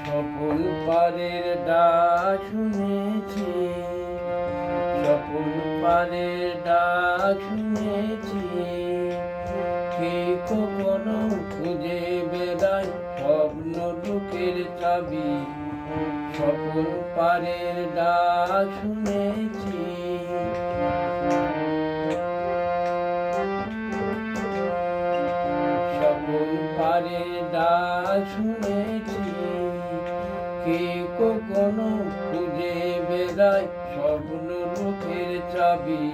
স্বপন পারের ডাক শুনেছি স্বপন পারের ডাক শুনেছি। কে খুঁজে বেড়ায় স্বপ্ন লোকের চাবি? স্বপন পারের ডাক শুনেছি শুনেছি কে কখনো খুঁজে বেড়ায় স্বপ্ন লোকের চাবি?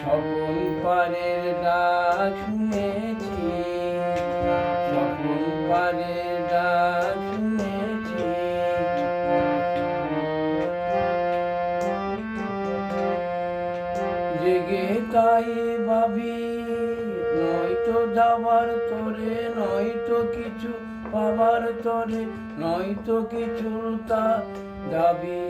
স্বপন পারের ডাক শুনেছি, স্বপন পারের ডাক শুনেছি। জেগে তাই ভাবি, নয়তো যাবার তোরে নয়তো কিছু পাবার তরে, নয়তো কিছু তা দাবি।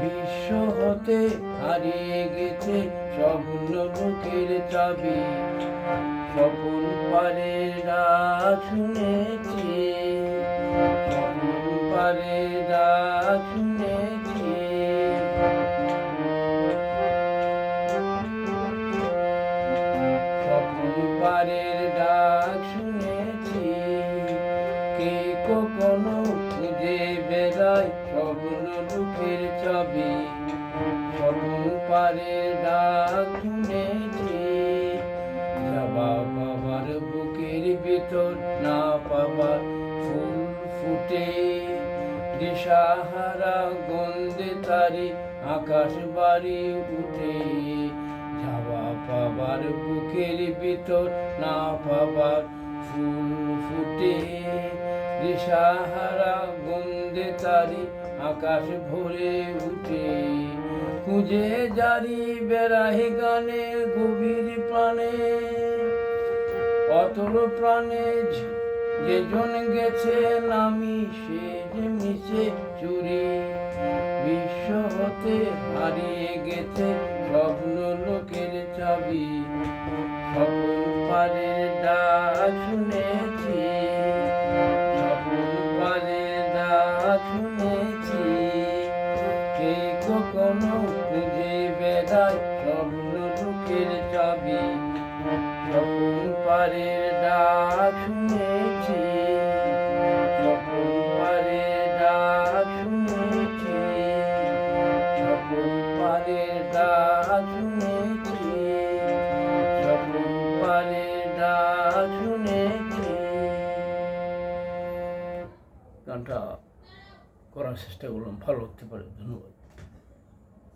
বিশ্ব হতে হারিয়ে গেছে স্বপ্ন লোকের চাবি। স্বপন পারে ডাক শুনেছি, স্বপন পারে ডাক দুঃখের ছবি স্বপন পারের ডাক শুনেছি। যাবা বাবার বুকের ভিতর, না পাবার ফুল ফুটে। দিশাহারা গন্ধে তারি আকাশ বাড়ি উঠে। যাওয়া পাবার বুকের ভিতর, না পাবার ফুল ফুটে। দিশাহারা তারি আকাশ ভরে উঠে। খুঁজে জারি বেড়াহি গানে গভীর প্রাণে। অতল প্রাণে ঝ- যেজন গেছে নামি সে যে মিশে চুরি। বিশ্ব হতে হারিয়ে গেছে স্বপ্ন লোকের চাবি। স্বপন পারের ডাক শুনেছি। শুনেছি কে কখনো খুঁজে বেড়ায়, স্বপ্ন লোকের চাবি স্বপন পারের ডাক শুনেছি স্বপন পারের ডাক শুনেছি স্বপন পারের ডাক 꼬랑 시스템으로는 팔로 팁을 넣는 거죠.